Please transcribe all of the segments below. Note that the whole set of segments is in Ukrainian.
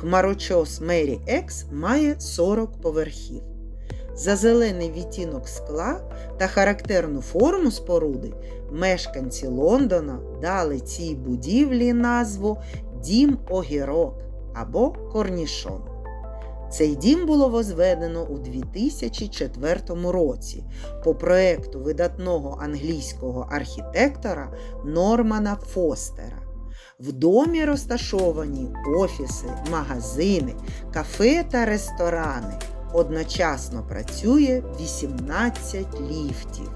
Хмарочос Мері Екс має 40 поверхів. За зелений відтінок скла та характерну форму споруди мешканці Лондона дали цій будівлі назву Дім Огірок або Корнішон. Цей дім було возведено у 2004 році по проекту видатного англійського архітектора Нормана Фостера. В домі розташовані офіси, магазини, кафе та ресторани. Одночасно працює 18 ліфтів.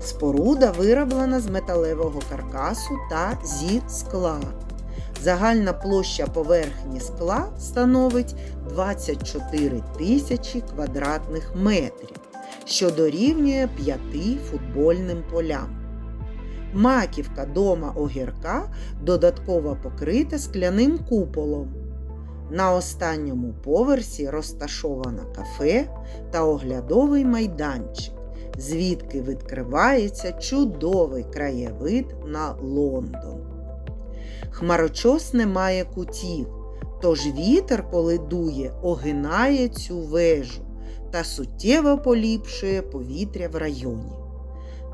Споруда вироблена з металевого каркасу та зі скла. Загальна площа поверхні скла становить 24 тисячі квадратних метрів, що дорівнює 5 футбольним полям. Маківка дома огірка додатково покрита скляним куполом. На останньому поверсі розташовано кафе та оглядовий майданчик, звідки відкривається чудовий краєвид на Лондон. Хмарочос не має кутів, тож вітер, коли дує, огинає цю вежу та суттєво поліпшує повітря в районі.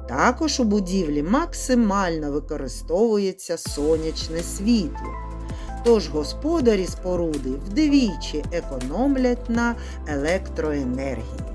Також у будівлі максимально використовується сонячне світло. Тож господарі споруди вдвічі економлять на електроенергії.